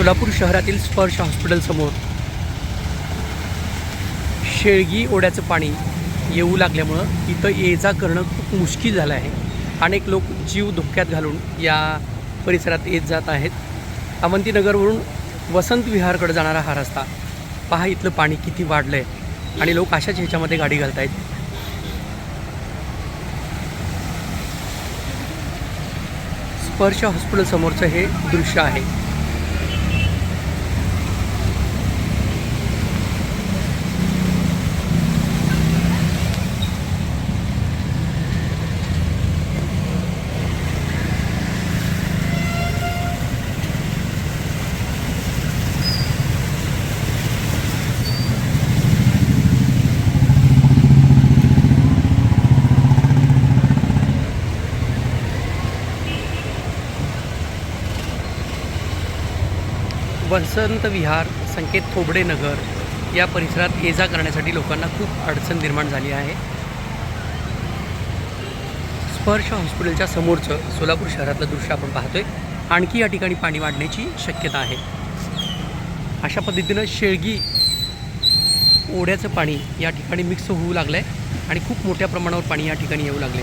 सोलापूर शहरातील स्पर्श हॉस्पिटलसमोर शेळगी ओढ्याचं पाणी येऊ लागल्यामुळं इथं ये जा करणं खूप मुश्किल झालं आहे. अनेक लोक जीव धोक्यात घालून या परिसरात येत जात आहेत. अवंतीनगरवरून वसंत विहारकडे जाणारा हा रस्ता. पहा इथलं पाणी किती वाढलं आहे आणि लोक अशाच ह्याच्यामध्ये गाडी घालत आहेत स्पर्श हॉस्पिटलसमोरचं हे दृश्य आहे. वसंत विहार संकेत थोबडे नगर या परिसरात ये जा करण्यासाठी लोकांना खूप अडचण निर्माण झाली आहे. स्पर्श हॉस्पिटलच्या समोरचं सोलापूर शहरातलं दृश्य आपण पाहतोय. आणखी या ठिकाणी पाणी वाढण्याची शक्यता आहे. अशा पद्धतीनं शेळगी ओढ्याचं पाणी या ठिकाणी मिक्स होऊ लागलं आहे आणि खूप मोठ्या प्रमाणावर पाणी या ठिकाणी येऊ लागले